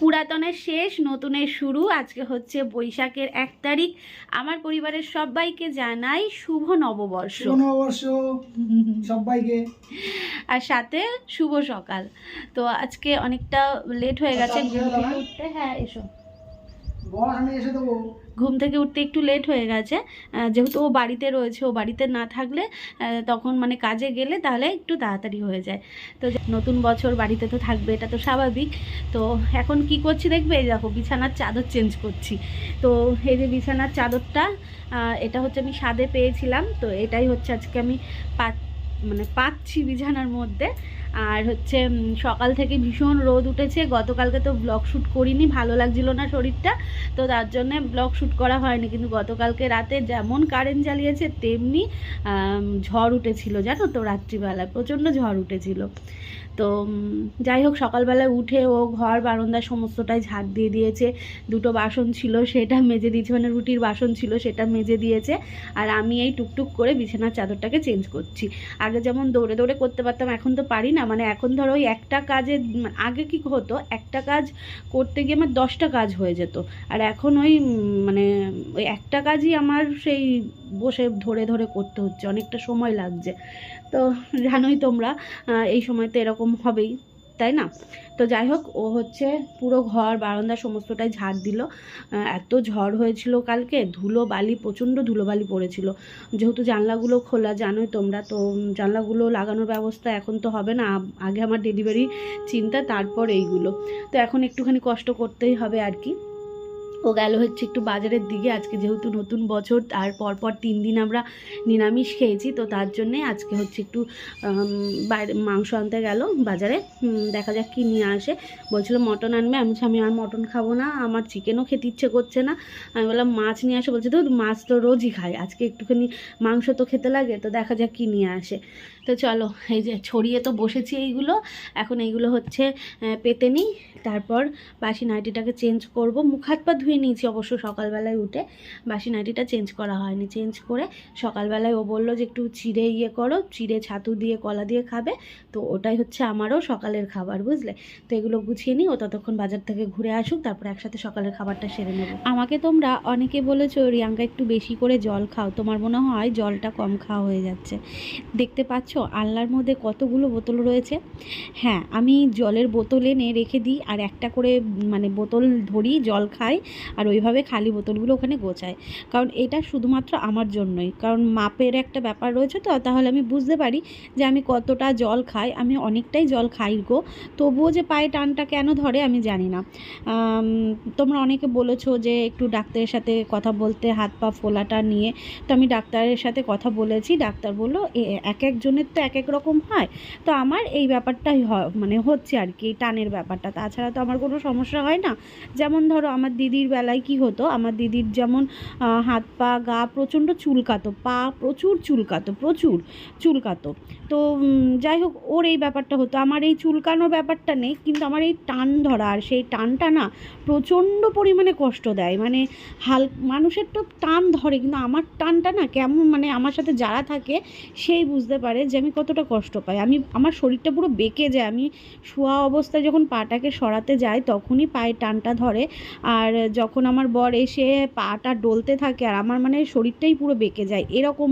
পুরাতনের শেষ নতুনের শুরু। আজকে হচ্ছে বৈশাখের এক তারিখ। আমার পরিবারের সবাইকে জানাই শুভ নববর্ষ। নববর্ষ সবাইকে। আর সাথে শুভ সকাল। তো আজকে অনেকটা লেট হয়ে গেছে। আচ্ছা, উঠতে হ্যাঁ এসো। আমি এসে দেবো। ঘুম থেকে উঠতে একটু লেট হয়ে গেছে। যেহেতু ও বাড়িতে রয়েছে, ও বাড়িতে না থাকলে তখন মানে কাজে গেলে তাহলে একটু তাড়াতাড়ি হয়ে যায়। তো নতুন বছর বাড়িতে তো থাকবে, এটা তো স্বাভাবিক। তো এখন কি করছি দেখবে? এই দেখো, বিছানার চাদর চেঞ্জ করছি। তো এই যে বিছানার চাদরটা এটা হচ্ছে আমি স্বাদে পেয়েছিলাম। তো এটাই হচ্ছে আজকে আমি পা মানে পাচ্ছি বিছানার মধ্যে। আর হচ্ছে সকাল থেকে ভীষণ রোদ উঠেছে। গতকালকে তো ব্লগ শ্যুট করিনি, ভালো লাগছিল না শরীরটা। তো তার জন্যে ব্লগ শ্যুট করা হয়নি। কিন্তু গতকালকে রাতে যেমন কারেন্ট জ্বালিয়েছে, তেমনি ঝড় উঠেছিল। জানো তো, রাত্রিবেলায় প্রচণ্ড ঝড় উঠেছিল। তো যাই হোক, সকালবেলায় উঠে ও ঘর, বারান্দা সমস্তটাই ঝাড় দিয়ে দিয়েছে। দুটো বাসন ছিল, সেটা মেজে দিয়েছে মানে রুটির বাসন ছিল, সেটা মেজে দিয়েছে। আর আমি এই টুকটুক করে বিছানার চাদরটাকে চেঞ্জ করছি। আগে যেমন দৌড়ে দৌড়ে করতে পারতাম, এখন তো পারি না। মানে এখন ধরো ওই একটা কাজে আগে কি হতো, একটা কাজ করতে গিয়ে আমার দশটা কাজ হয়ে যেত। আর এখন ওই মানে ওই একটা কাজই আমার সেই বসে ধরে ধরে করতে হচ্ছে, অনেকটা সময় লাগছে। তো জানোই তোমরা এই সময় তো এরকম হবেই, তাই না? তো যাই হোক, ও হচ্ছে পুরো ঘর বারান্দা সমস্তটাই ঝাড় দিল। এত ঝড় হয়েছিল কালকে, ধুলো বালি, প্রচণ্ড ধুলো বালি পড়েছিল। যেহেতু জানলাগুলো খোলা, জানোই তোমরা, তো জানলাগুলো লাগানোর ব্যবস্থা এখন তো হবে না। আগে আমার ডেলিভারি চিন্তা, তারপর এইগুলো। তো এখন একটুখানি কষ্ট করতেই হবে আর কি। ও গেল হচ্ছে একটু বাজারের দিকে। আজকে যেহেতু নতুন বছর আর পরপর তিন দিন আমরা নিরামিষ খেয়েছি, তো তার জন্যে আজকে হচ্ছে একটু বাইরে মাংস আনতে গেল বাজারে। দেখা যাক কী নিয়ে আসে। বলছিল, মটন আনবে? আমি আমি আর মটন খাব না, আমার চিকেনও খেতে ইচ্ছে করছে না। আমি বললাম, মাছ নিয়ে আসে? বলছে তো মাছ তো রোজই খাই, আজকে একটুখানি মাংস তো খেতে লাগে, তো দেখা যাক কী নিয়ে আসে। তো চলো, এই যে ছড়িয়ে তো বসেছি এইগুলো। এখন এইগুলো হচ্ছে পেতে নিই। তারপর বাসি নাইটিটাকে চেঞ্জ করব। মুখ হাত পা ধুয়ে নিয়েছি অবশ্য সকালবেলায় উঠে। বাসি নাইটিটা চেঞ্জ করা হয়নি। চেঞ্জ করে সকালবেলায় ও বলল যে একটু চিড়ে ইয়ে করো, চিড়ে ছাতু দিয়ে, কলা দিয়ে খাবে। তো ওটাই হচ্ছে আমারও সকালের খাবার, বুঝলে? তো এগুলো গুছিয়ে নিই। ও ততক্ষণ বাজার থেকে ঘুরে আসুক, তারপর একসাথে সকালের খাবারটা সেরে নেব। আমাকে তোমরা অনেকে বলেছ, রিয়াঙ্কা, একটু বেশি করে জল খাও। তোমার মনে হয় জলটা কম খাওয়া হয়ে যাচ্ছে। দেখতে পাচ্ছ আলনার মধ্যে কতগুলো বোতল রয়েছে? হ্যাঁ আমি জলের বোতল এনে রেখে দিই আর একটা করে মানে বোতল ধরি, জল খাই আর ওইভাবে খালি বোতলগুলো ওখানে গোছাই। কারণ এটা শুধুমাত্র আমার জন্যই। কারণ মাপের একটা ব্যাপার রয়েছে তো, তাহলে আমি বুঝতে পারি যে আমি কতটা জল খাই। আমি অনেকটাই জল খাই গো। তবুও যে পায়ে টানটা কেন ধরে আমি জানি না। তোমরা অনেকে বলেছ যে একটু ডাক্তারের সাথে কথা বলতে, হাত পা ফোলাটা নিয়ে। তো আমি ডাক্তারের সাথে কথা বলেছি। ডাক্তার বলল "এ- এক একজনের তো এক এক রকম হয়। তো আমার এই ব্যাপারটাই মানে হচ্ছে আর কি, এই টানের ব্যাপারটা। তাছাড়া তো আমার কোনো সমস্যা হয় না। যেমন ধরো আমার দিদির বেলায় কি হতো, আমার দিদির যেমন হাত পা, গা প্রচণ্ড চুলকাতো, পা প্রচুর চুলকাতো প্রচুর চুলকাতো। তো যাই হোক, ওর এই ব্যাপারটা হতো। আমার এই চুলকানোর ব্যাপারটা নেই, কিন্তু আমার এই টান ধরা আর সেই টানটা না প্রচণ্ড পরিমাণে কষ্ট দেয়। মানে হাল, মানুষের তো টান ধরে, কিন্তু আমার টানটা না কেমন মানে আমার সাথে যারা থাকে, সেই বুঝতে পারে যে আমি কতটা কষ্ট পাই। আমি, আমার শরীরটা পুরো বেঁকে যায়। আমি শোয়া অবস্থায় যখন পাটাকে সরাতে যাই, তখনই পায়ে টানটা ধরে। আর যখন আমার বর এসে পাটা ডলতে থাকে, আর আমার মানে শরীরটাই পুরো বেঁকে যায়, এরকম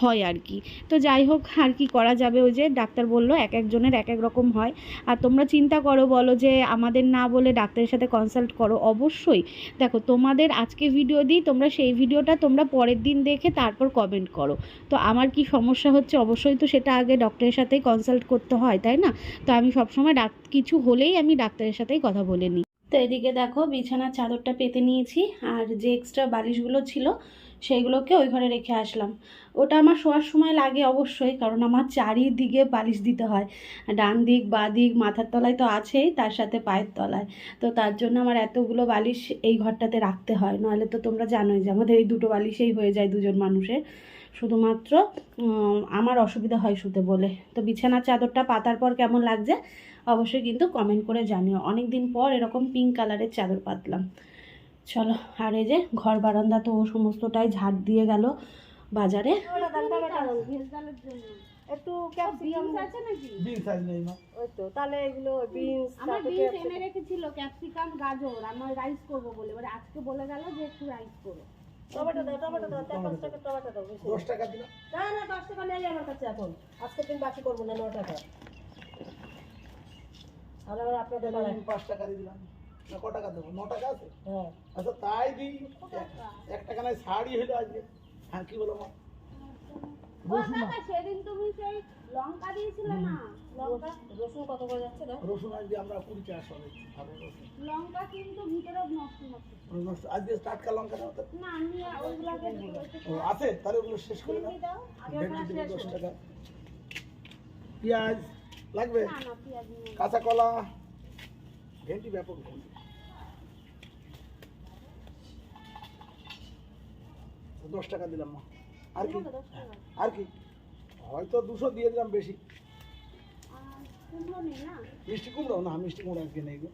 হয় আর কি। তো যাই হোক, আর কি করা যাবে? ওই যে ডাক্তার বলল, এক একজনের এক এক রকম হয়। আর তোমরা চিন্তা করো, বলো যে আমাদের না বলে ডাক্তারের সাথে কনসাল্ট করো। অবশ্যই। দেখো, তোমাদের আজকে ভিডিও দিই, তোমরা সেই ভিডিওটা তোমরা পরের দিন দেখে তারপর কমেন্ট করো। তো আমার কি সমস্যা হচ্ছে? অবশ্যই তো সেটা আগে ডক্টরের সাথেই কনসাল্ট করতে হয়, তাই না? তো আমি সবসময় ডাক, কিছু হলেই আমি ডাক্তারের সাথেই কথা বলে নিই। তো এদিকে দেখো, বিছানার চাদরটা পেতে নিয়েছি, আর যে এক্সট্রা বালিশগুলো ছিল সেইগুলোকে ওই ঘরে রেখে আসলাম। ওটা আমার শোয়ার সময় লাগে অবশ্যই, কারণ আমার চারিদিকে বালিশ দিতে হয়। ডান দিক, বা দিক, মাথার তলায় তো আছেই, তার সাথে পায়ের তলায়। তো তার জন্য আমার এতগুলো বালিশ এই ঘরটাতে রাখতে হয়। নাহলে তো তোমরা জানোই যে আমাদের এই দুটো বালিশেই হয়ে যায় দুজন মানুষের। শুধুমাত্র আমার অসুবিধা হয় শুতে বলে। তো বিছানার চাদরটা পাতার পর কেমন লাগছে অবশ্যই কিন্তু কমেন্ট করে জানিও। অনেক দিন পর এরকম পিঙ্ক কালারের চাদর পাতলাম। চলো আর এই যে ঘর বারান্দা তো ও সমস্তটাই ঝাড় দিয়ে গেল বাজারে। একটু ক্যাপসিকাম আছে নাকি? বিন সাইজ নেই মা। ওই তো তাহলে এগুলো বিনস আমার বিনস এনে রেখেছিল ক্যাপসিকাম গাজর। আমার রাইস করব বলে। এবারে আজকে বলে গেল যে একটু রাইস করো টমেটো দাও টমেটো দাও চার পাঁচ টাকা টমেটো দাও দশ টাকা দিলাম। না না দশ টাকা নেই আমার কাছে এখন। আজকে দিন বাকি করব না ন টাকা। আর আবার আপনাদের আমি পাঁচ টাকা দিয়ে দিলাম। না ক টাকা দেবো? ন টাকা আছে? হ্যাঁ। আচ্ছা তাই দিই। এক- টাকা নাই শাড়ি হইল আজকে। হ্যাঁ কি বলো মা? সেদিন তুমি সেই লঙ্কা দিয়েছিলে না? লঙ্কা? রসুন কত করে যাচ্ছে দাও রসুন আজকে আমরা কুড়ি টাকা রসুন। লঙ্কা কিন্তু ভিতরে নষ্ট নষ্ট। আজকে টাটকা লঙ্কা দাও তো। না আমি ওইগুলাকে ও আছে? তাহলে ওগুলো শেষ করে দাও। দাও ভেন্ডি দেবো দশ টাকা। পেঁয়াজ লাগবে? কাঁচা কলা? ভেন্ডি ব্যাপক দাম। দশ টাকা দিলাম মা। আর কি? আর কি? হয়তো দুশো দিয়ে দিলাম বেশি। মিষ্টি কুমড়ো? না মিষ্টি কুমড়ো আজকে নেই গো।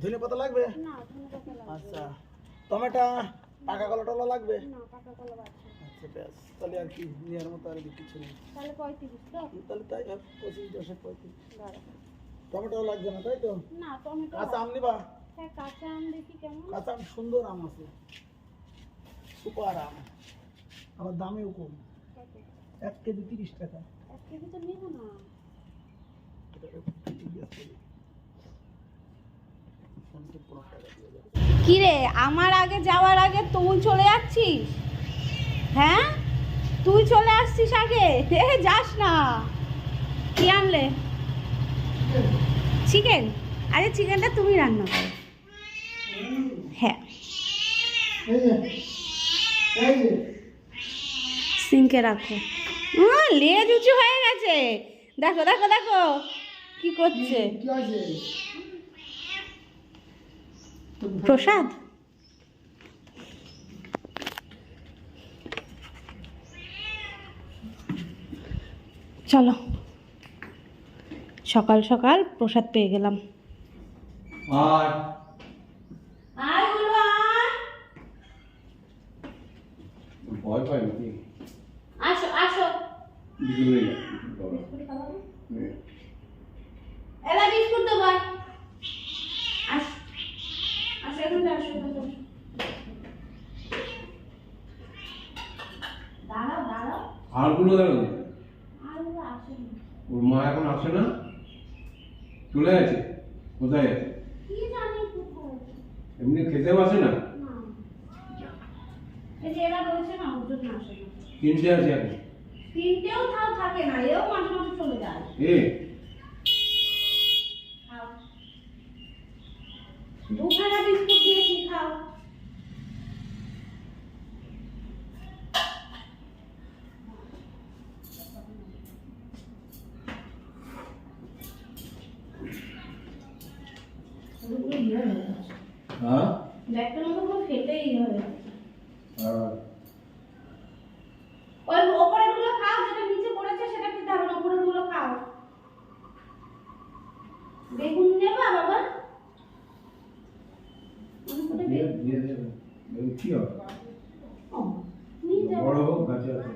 ধনে পাতা লাগবে? আচ্ছা টমেটো পাকা কলা টলা লাগবে? না পাকা কলা আছে। আচ্ছা ব্যাস তাহলে আর কি নেওয়ার মতো আর কিছু নেই। তাহলে পঁয়ত্রিশ তো? তাহলে তাই পঁচিশ দশে পঁয়ত্রিশ। টমেটো লাগবে না তাই তো? না টমেটো কাঁচা আম নিবা? হ্যাঁ কাঁচা আম দেখি কেমন। কাঁচা আম সুন্দর আম আছে। সুপার আম। আবার দামেও কম। এক কেজি তিরিশ টাকা। এক কেজি তো নিব না। এটাকে জিজ্ঞেস করি। আমার আগে যাওয়ার আগে তুই চলে যাচ্ছিস? হ্যাঁ? তুই চলে আসছিস আগে? এ যাস না। কি আনলে? চিকেন? আরে চিকেনটা তুমি রান্না করো। হ্যাঁ। সিঙ্কে রাখো। লেজ উঁচু হয়ে গেছে। দেখো দেখো দেখো। কি করছে? প্রসাদ? চলো। সকাল সকাল প্রসাদ পেয়ে গেলাম। ভয় পাই নাকি? আসো আসো. এলা বিস্কুট আয়। আস আসো এখানে আসো এখানে আসো। দাঁড়াও দাঁড়াও। আরগুলো গেল আর ওরা মা এখন আসে না? চলে কোথায় আছে? কি জানি কোথায় আছে? এমনি খেতেও আসে না? এই যে এরা রয়েছে না ওর জন্য আসে না। কিনতে আসে এখন। তিনটেও তাও থাকে না এও মাঝে মাঝে চলে যায়। এ? খাও। দুখানা বিস্কুট দিয়েছি খাও? হ্যাঁ? ব্যাগটার মতো পুরো ফেটেই হবে আর ওই ওপরেরগুলো খাও যেটা নিচে পড়েছে সেটা খেতে হবে না ওপরেরগুলো খাও বেগুন নেবা বাবা আমি কোথায় দিয়ে বেগুন- দিয়ে দেবে দেখুন কি হবে ও, নিয়ে যাও। বড় হোক গাছে আছে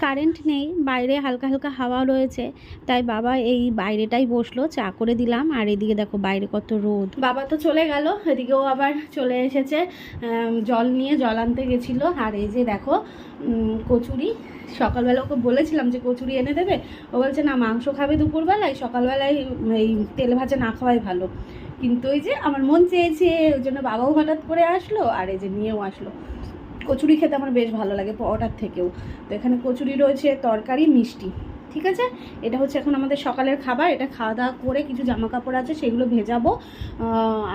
কারেন্ট নেই বাইরে হালকা হালকা হাওয়া রয়েছে, তাই বাবা এই বাইরেটাই বসল, চা করে দিলাম। আর এদিকে দেখো বাইরে কত রোদ। বাবা তো চলে গেল, এদিকেও আবার চলে এসেছে জল নিয়ে জল আনতে গেছিল। আর এই যে দেখো কচুরি, সকালবেলা ওকে বলেছিলাম যে কচুরি এনে দেবে। ও বলছে, না, মাংস খাবে দুপুরবেলায়, সকালবেলায় এই তেল ভাজা না খাওয়াই ভালো। কিন্তু ওই যে আমার মন চেয়েছে, ওই জন্য বাবাও হঠাৎ করে আসলো, আর এই যে নিয়েও আসলো। কচুরি খেতে আমার বেশ ভালো লাগে পরোটার থেকেও। তো এখানে কচুরি রয়েছে, তরকারি, মিষ্টি, ঠিক আছে? এটা হচ্ছে এখন আমাদের সকালের খাবার, এটা খাওয়া দাওয়া করে কিছু জামা কাপড় আছে, সেগুলো ভেজাবো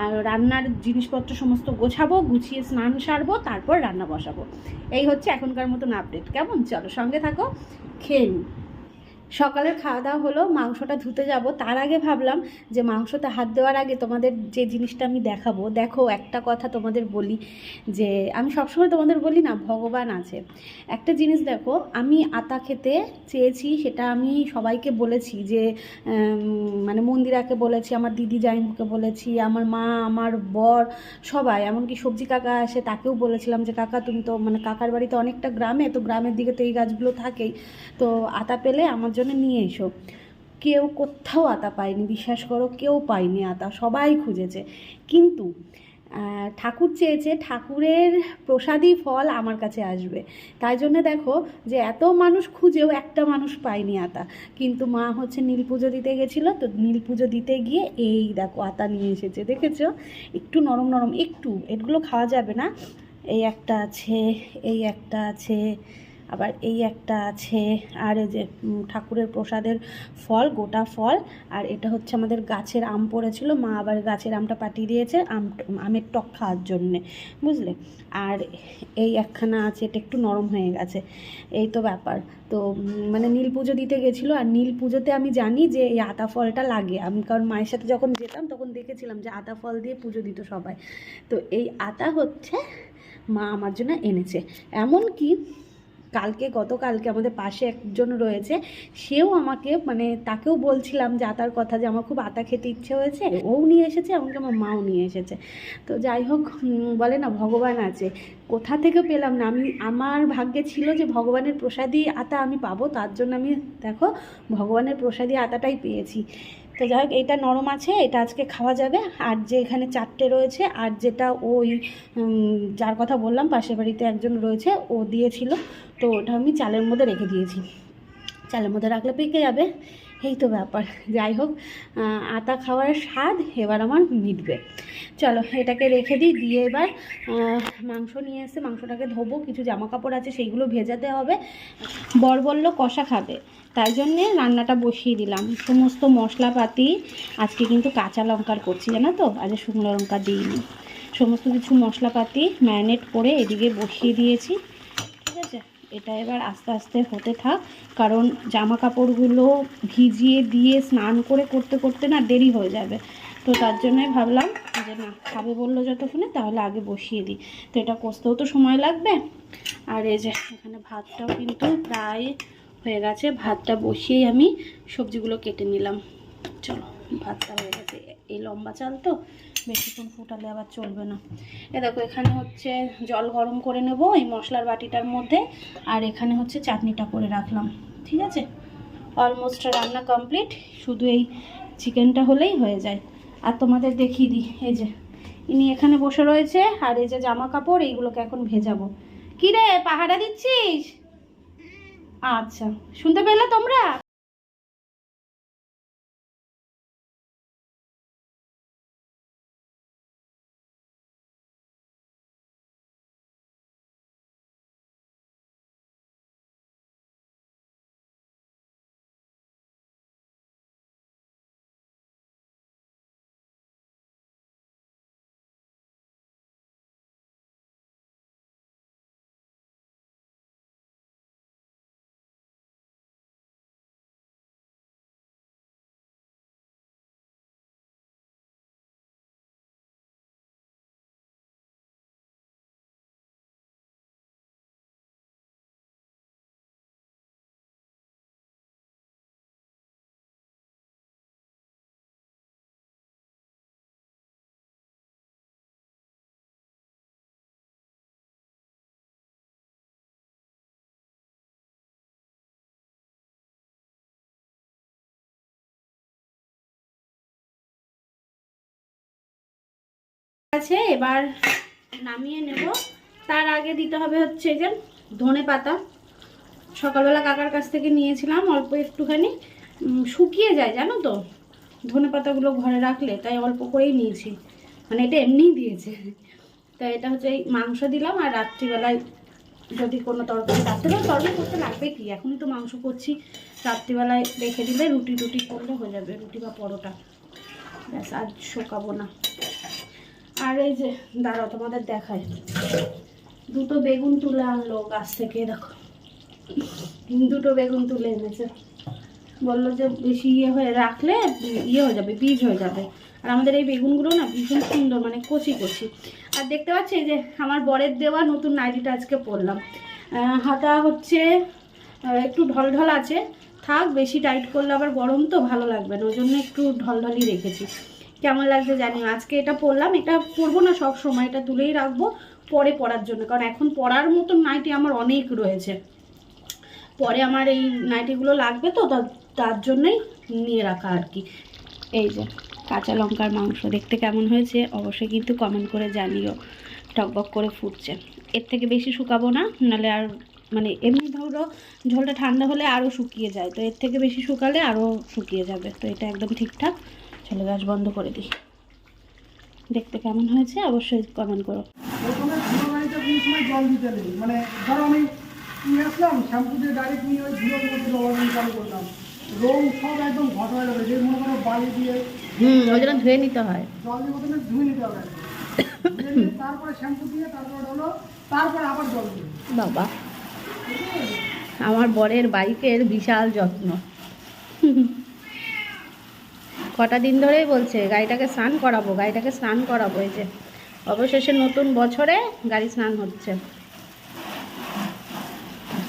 আর রান্নার জিনিসপত্র সমস্ত গোছাবো, গুছিয়ে স্নান সারবো, তারপর রান্না বসাবো। এই হচ্ছে এখনকার মতন আপডেট কেমন? চলো সঙ্গে থাকো, খেয়ে নিই। সকালের খাওয়া দাওয়া হলো, মাংসটা ধুতে যাব। তার আগে ভাবলাম যে মাংসটা হাত দেওয়ার আগে তোমাদের যে জিনিসটা আমি দেখাবো, দেখো একটা কথা তোমাদের বলি যে, আমি সবসময় তোমাদের বলি না, ভগবান আছে। একটা জিনিস দেখো, আমি আতা খেতে চেয়েছি, সেটা আমি সবাইকে বলেছি যে মানে মন্দিরাকে বলেছি, আমার দিদি জাইমকে বলেছি, আমার মা, আমার বর, সবাই, এমনকি সবজি কাকা আসে তাকেও বলেছিলাম যে, কাকা, তুমি তো মানে কাকার বাড়িতে অনেকটা গ্রামে, তো গ্রামের দিকে তো এই গাছগুলো থাকেই। তো আতা পেলে আমার নিয়ে এসো। কেউ কোথাও আতা পায়নি, বিশ্বাস করো কেউ পায়নি আতা, সবাই খুঁজেছে। কিন্তু ঠাকুর চেয়েছে, ঠাকুরের প্রসাদী ফল আমার কাছে আসবে। তাই জন্য দেখো যে এত মানুষ খুঁজেও একটা মানুষ পায়নি আতা। কিন্তু মা হচ্ছে নীল পুজো দিতে গেছিল, তো নীল পুজো দিতে গিয়ে এই দেখো আতা নিয়ে এসেছে, দেখেছ? একটু নরম নরম, একটু, এগুলো খাওয়া যাবে না। এই একটা আছে, এই একটা আছে আবার এই একটা আছে, আর এই যে ঠাকুরের প্রসাদের ফল, গোটা ফল, আর এটা হচ্ছে আমাদের গাছের আম পড়েছিল, মা আবার গাছের আমটা পাঠিয়ে দিয়েছে, আম আমের টক খাওয়ার জন্যে, বুঝলে? আর এই একখানা আছে, এটা একটু নরম হয়ে গেছে, এই তো ব্যাপার। তো মানে নীল পুজো দিতে গেছিল, আর নীল পুজোতে আমি জানি যে এই আতা ফলটা লাগে, আমি কারণ মায়ের সাথে যখন যেতাম তখন দেখেছিলাম যে আতা ফল দিয়ে পুজো দিত সবাই। তো এই আতা হচ্ছে মা আমার জন্য এনেছে। এমন কি কালকে, গতকালকে আমাদের পাশে একজন রয়েছে, সেও আমাকে মানে তাকেও বলছিলাম যে আতার কথা যে আমার খুব আতা খেতে ইচ্ছে হয়েছে। ও নিয়ে এসেছে এমনকি আমার মাও নিয়ে এসেছে। তো যাই হোক বলে না, ভগবান আছে। কোথা থেকে পেলাম না? আমি, আমার ভাগ্যে ছিল যে ভগবানের প্রসাদী আতা আমি পাবো, তার জন্য আমি, দেখো, ভগবানের প্রসাদী আতাটাই পেয়েছি। তো যাই হোক এইটা নরম আছে, এটা আজকে খাওয়া যাবে। আর যে এখানে চারটে রয়েছে, আর যেটা ওই যার কথা বললাম, পাশের বাড়িতে একজন রয়েছে, ও দিয়েছিল। তো ওটা আমি চালের মধ্যে রেখে দিয়েছি। চালের মধ্যে রাখলে পেকে যাবে। এই তো ব্যাপার। যাই হোক আতা খাওয়ার স্বাদ এবার আমার মিটবে। চলো, এটাকে রেখে দিই, দিয়ে এবার মাংস নিয়ে এসে মাংসটাকে ধোবো। কিছু জামা কাপড় আছে, সেইগুলো ভেজাতে হবে। বর বলল, কষা খাবে। তাই জন্যে রান্নাটা বসিয়ে দিলাম। সমস্ত মশলাপাতি আজকে কিন্তু কাঁচা লঙ্কার করছি, জানো তো? আজকে শুকনো লঙ্কা দিইনি। সমস্ত কিছু মশলাপাতি ম্যারিনেট করে এদিকে বসিয়ে দিয়েছি। ঠিক আছে? এটা এবার আস্তে আস্তে হতে থাক, কারণ জামা কাপড়গুলো ভিজিয়ে দিয়ে স্নান করে করতে করতে না দেরি হয়ে যাবে। তো তার জন্যই ভাবলাম যে না, খাবে বলল যতক্ষণে, তাহলে আগে বসিয়ে দিই। তো এটা কষতেও তো সময় লাগবে। আর এই যে এখানে ভাতটাও কিন্তু প্রায় হয়ে গেছে। ভাতটা বসিয়েই আমি সবজিগুলো কেটে নিলাম। চলো, ভাতটা হয়ে গেছে। এই লম্বা চাল তো, বেশিক্ষণ ফুটালে আবার চলবে না। এ দেখো, এখানে হচ্ছে জল গরম করে নেব এই মশলার বাটিটার মধ্যে, আর এখানে হচ্ছে চাটনিটা করে রাখলাম। ঠিক আছে? অলমোস্ট রান্না কমপ্লিট শুধু এই চিকেনটা হলেই হয়ে যায়। আর তোমাদের দেখিয়ে দিই, এই যে, ইনি এখানে বসে রয়েছে, আর এই যে জামা কাপড় এইগুলোকে এখন ভেজাবো। কি রে পাহারা দিচ্ছিস? আচ্ছা শুনতে পেলে তোমরা? আছে, এবার নামিয়ে নেব। তার আগে দিতে হবে হচ্ছে যে ধনে পাতা। সকালবেলা কাকার কাছ থেকে নিয়েছিলাম, অল্প একটুখানি। শুকিয়ে যায়, জানো তো? ধনে পাতাগুলো ঘরে রাখলে, তাই অল্প করেই নিয়েছি। মানে এটা এমনিই দিয়েছে। তাই এটা হচ্ছে এই মাংস দিলাম, আর রাত্রিবেলায় যদি কোনো তরকারি, রাত্রিবেলা তরকারি করতে লাগবে কি? এখনই তো মাংস করছি। রাত্রিবেলায় রেখে দিলে রুটি টুটি করলে হয়ে যাবে, রুটি বা পরোটা। ব্যাস, আজ শোকাবো না। আর এই যে, দাঁড়াও তোমাদের দেখায় দুটো বেগুন তুলে আনলো গাছ থেকে, দেখো। দুটো বেগুন তুলে এনেছে। বলল যে বেশি ইয়ে হয়ে রাখলে ইয়ে হয়ে যাবে, বীজ হয়ে যাবে। আর আমাদের এই বেগুনগুলো না ভীষণ সুন্দর মানে কচি কচি। আর দেখতে পাচ্ছি যে, আমার বরের দেওয়া নতুন নাইটিটা আজকে পরলাম। হাতা হচ্ছে একটু ঢলঢল আছে। থাক, বেশি টাইট করলে আবার গরম তো, ভালো লাগবে না। ওই জন্য একটু ঢলঢলই রেখেছি। কেমন লাগছে জানি আজকে এটা পরলাম এটা পরবো না সব সময়, এটা তুলেই রাখব পরে পরার জন্য। কারণ এখন পরার মতন নাইটি আমার অনেক রয়েছে। পরে আমার এই নাইটিগুলো লাগবে তো তার তার জন্যই নিয়ে রাখা আর কি। এই যে, কাঁচা লঙ্কার মাংস দেখতে কেমন হয়েছে অবশ্যই কিন্তু কমেন্ট করে জানিও। টকবক করে ফুটছে। এর থেকে বেশি শুকাবো না, নাহলে আর মানে এমনি ধরো ঝোলটা ঠান্ডা হলে আরও শুকিয়ে যায়। তো এর থেকে বেশি শুকালে আরও শুকিয়ে যাবে। তো এটা একদম ঠিকঠাক। চলে গ্যাস বন্ধ করে দিই। দেখতে কেমন হয়েছে অবশ্যই কমেন্ট করো। প্রথমে ধুলো গাড়িতে কোনো সময় জল দিতে নেই। মানে ধরো আমি নিয়ে আসলাম শ্যাম্পু দিয়ে ডাইরেক্ট নিয়ে ওই ধুলোর মধ্যে জল চালু করলাম। রং সব একদম ঘট হয়ে যাবে যে মনে করো বালি দিয়ে হুম ওই জন্য ধুয়ে নিতে হয়। জল দিয়ে প্রথমে ধুয়ে নিতে হবে। একদম। ধুয়ে নিয়ে তারপরে শ্যাম্পু দিয়ে তারপরে হলো তারপরে আবার জল দিয়ে বাবা আমার বরের বাইকের বিশাল যত্ন। কটা দিন ধরেই বলছে গাড়িটাকে স্নান করাবো গাড়িটাকে স্নান করাবো এই যে অবশেষে নতুন বছরে গাড়ি স্নান হচ্ছে।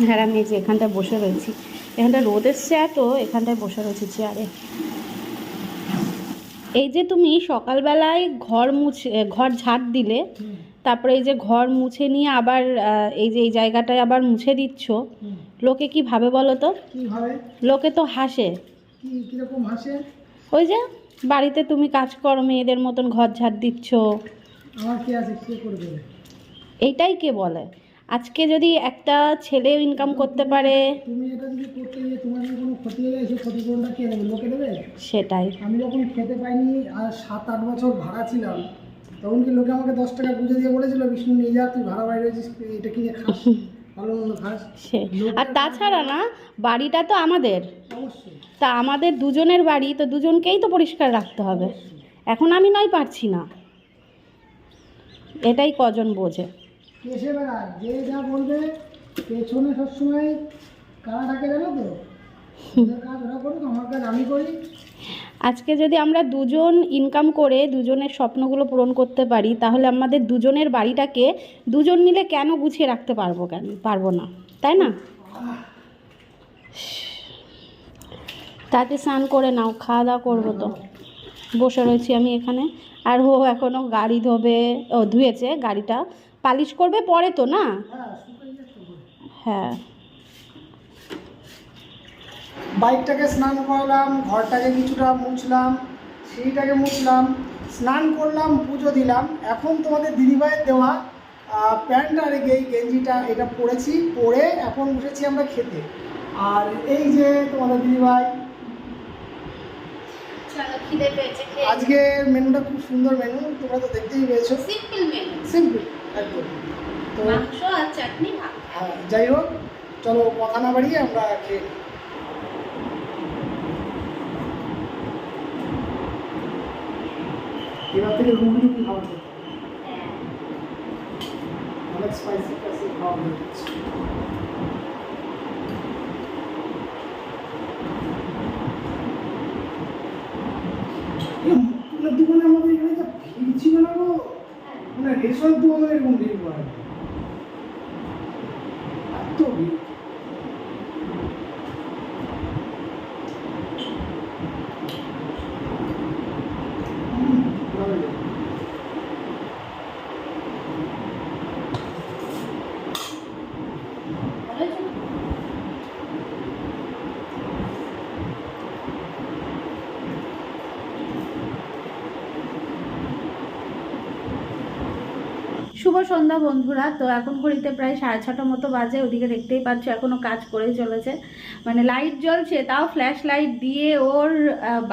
হ্যাঁ আমি যে এখানটায় বসে রয়েছি। এখানটায় রোদ এসছে এত এখানটায় বসে রয়েছি চেয়ারে। এই যে তুমি সকালবেলায় ঘর মুছে ঘর ঝাড় দিলে তারপরে এই যে ঘর মুছে নিয়ে আবার এই যে এই জায়গাটায় আবার মুছে দিচ্ছ লোকে কি ভাবে বলো তো? লোকে তো হাসে। হাসে? ওই যে বাড়িতে তুমি কাজ করো মেয়েদের মতন ঘর ঝাড় দিচ্ছ। আমার কে আছে কে করে এইটাই কে বলে? আজকে যদি একটা ছেলে ইনকাম করতে পারে। তুমি এটা যদি করতে গিয়ে তোমার যদি কোনো ক্ষতি হয়ে যায় সেই ক্ষতিপূরণটা কে দেবে? লোকে দেবে? সেটাই। আমি যখন খেতে পাইনি আর সাত আট বছর ভাড়া ছিলাম তখন কি লোকে আমাকে দশ টাকা বুঝে দিয়ে বলেছিল বিষ্ণু নিয়ে যা তুই ভাড়া বাইরে এটা কিনে খাস? আর তাছাড়া না বাড়িটা তো আমাদের। তা আমাদের দুজনের বাড়ি তো দুজনকেই তো পরিষ্কার রাখতে হবে। এখন আমি নয় পারছি না। এটাই কজন বোঝে। যে যা বলবে পেছনে সবসময় কারা ডাকে জানো তো? কাজ ওরা করুক আমার কাজ আমি করি। আজকে যদি আমরা দুজন ইনকাম করে দুজনের স্বপ্নগুলো পূরণ করতে পারি, তাহলে আমাদের দুজনের বাড়িটাকে দুজন মিলে কেন গুছিয়ে রাখতে পারব কেন? পারব না, তাই না? তাতে স্নান করে নাও, খাওয়া দাওয়া করব তো। বসে রয়েছি আমি এখানে। আর ও এখনও গাড়ি ধোবে, ও ধুয়েছে গাড়িটা। পালিশ করবে পরে তো, না? হ্যাঁ শুকাই যাচ্ছে তো। হ্যাঁ বাইকটাকে স্নান করালাম ঘরটাকে কিছুটা মুছলাম সিঁড়িটাকে মুছলাম স্নান করলাম পুজো দিলাম। এখন তোমাদের দিদিভাইয়ের দেওয়া প্যান্ট আর এই গেঞ্জিটা এটা পরেছি পরে এখন বসেছি আমরা খেতে। আর এই যে তোমাদের দিদিভাই। আজকে মেনুটা খুব সুন্দর মেনু তোমরা তো দেখতেই পেয়েছ। Simple menu. সিম্পল একদম। তো মাংস আর চাটনি হ্যাঁ যাই হোক চলো কথা না বাড়িয়ে আমরা খেয়ে এবার থেকে রুগী রুগী খাওয়া খেতে হবে। অনেক স্পাইসি স্পাইসি খাওয়া হয়ে যাচ্ছে মুকুলের দোকানে আমাদের এখানে যা ভিড় ছিল না গো মানে রেশনের দোকানে এরকম ভিড় পড়ে না। এত ভিড় হুম, ভালো লাগে। শুভ সন্ধ্যা বন্ধুরা, তো এখন ঘড়িতে প্রায় সাড়ে ছটা মতো বাজে, ওদিকে দেখতেই পাচ্ছ এখনও কাজ করেই চলেছে। মানে লাইট জ্বলছে, তাও ফ্ল্যাশ লাইট দিয়ে ওর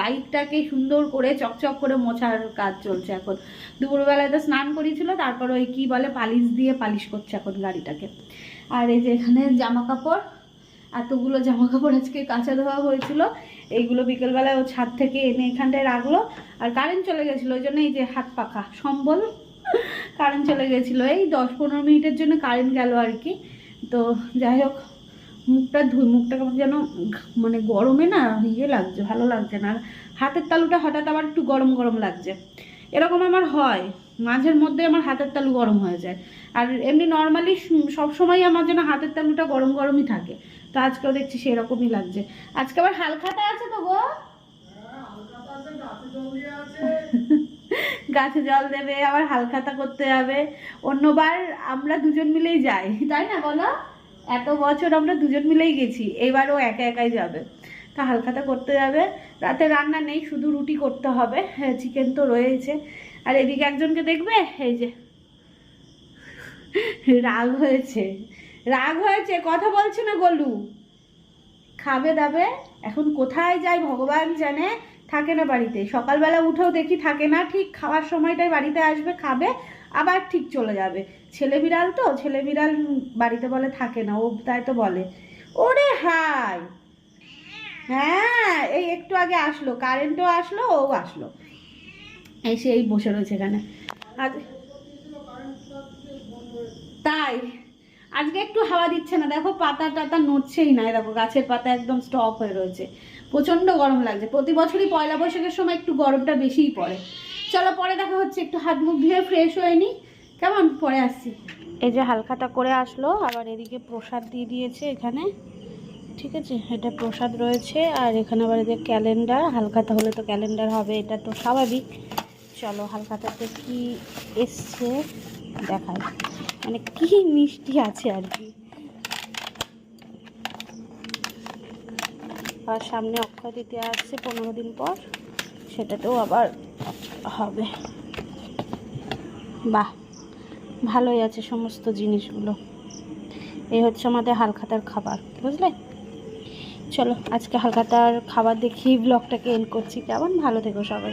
বাইকটাকে সুন্দর করে চকচক করে মোছার কাজ চলছে এখন। দুপুরবেলায় তো স্নান করিয়েছিল, তারপর ওই কি বলে, পালিশ দিয়ে পালিশ করছে এখন গাড়িটাকে। আর এই যে এখানে জামা কাপড় এতগুলো জামা কাপড় আজকে কাঁচা ধোয়া হয়েছিল, এইগুলো বিকেলবেলায় ও ছাদ থেকে এনে এখানটায় রাখল, আর কারেন্ট চলে গেছিল, ওই জন্য এই যে হাত পাখা, সম্বল। কারেন্ট চলে গেছিল। এই দশ পনেরো মিনিটের জন্য কারেন্ট গেল আর কি। তো যাই হোক মুখটা ধুই মুখটা কেমন যেন মানে গরমে না ইয়ে লাগছে ভালো লাগছে না। আর হাতের তালুটা হঠাৎ আবার একটু গরম গরম লাগছে। এরকম আমার হয় মাঝের মধ্যে আমার হাতের তালু গরম হয়ে যায়। আর এমনি নর্মালি সবসময় আমার যেন হাতের তালুটা গরম গরমই থাকে। তো আজকেও দেখছি সেরকমই লাগছে। আজকে আবার হালখাতা আছে তো গো? গাছে জল দেবে, আবার হালখাতা করতে যাবে। অন্যবার আমরা দুজন মিলেই যাই, তাই না বলো? এত বছর আমরা দুজন মিলেই গেছি এবারও একা একাই যাবে। তা হালখাতা করতে যাবে, রাতে রান্না নেই, শুধু রুটি করতে হবে হ্যাঁ চিকেন তো রয়েছে। আর এদিকে একজনকে দেখবে, এই যে, রাগ হয়েছে রাগ হয়েছে, কথা বলছে না গলু। খাবে দাবে, এখন কোথায় যায় ভগবান জানে থাকে না বাড়িতে। সকালবেলা উঠেও দেখি থাকে না, ঠিক খাওয়ার সময়টাই বাড়িতে আসবে, খাবে, আবার ঠিক চলে যাবে। ছেলে বিড়াল তো, ছেলে বিড়াল বাড়িতে বলে থাকে না, ও তাই তো বলে। ওরে হাই! হ্যাঁ এই একটু আগে আসলো, কারেন্টও আসলো, ও আসলো। এসে এই বসে রয়েছে এখানে। আজ তাই, আজকে একটু হাওয়া দিচ্ছে না, দেখো পাতা টাতা নড়ছেই না দেখো গাছের পাতা একদম স্টপ হয়ে রয়েছে। প্রচণ্ড গরম লাগছে। প্রতি বছরই পয়লা বৈশাখের সময় একটু গরমটা বেশিই পড়ে। চলো, পরে দেখা হচ্ছে। একটু হাত মুখ ধুয়ে ফ্রেশ হয়ে নি। কেমন? পরে আসছি। এই যে হালখাতা করে আসলো, আবার এদিকে প্রসাদ দিয়ে দিয়েছে এখানে। ঠিক আছে, এটা প্রসাদ রয়েছে, আর এখানে আবার এদের ক্যালেন্ডার হালখাতা হলে তো ক্যালেন্ডার হবে, এটা তো স্বাভাবিক। চলো, হালখাতাতে কি এসছে দেখায় মানে কি মিষ্টি আছে আর কি। আর সামনে অক্ষয় তৃতীয়া আসছে পনেরো দিন পর। সেটাতেও আবার হবে। বাহ, ভালোই আছে সমস্ত জিনিসগুলো। এই হচ্ছে আমাদের হালখাতার খাবার, বুঝলে? চলো, আজকে হালখাতার খাবার দেখি ব্লগটাকে এন্ড করছি। কেমন? ভালো থেকো সবাই।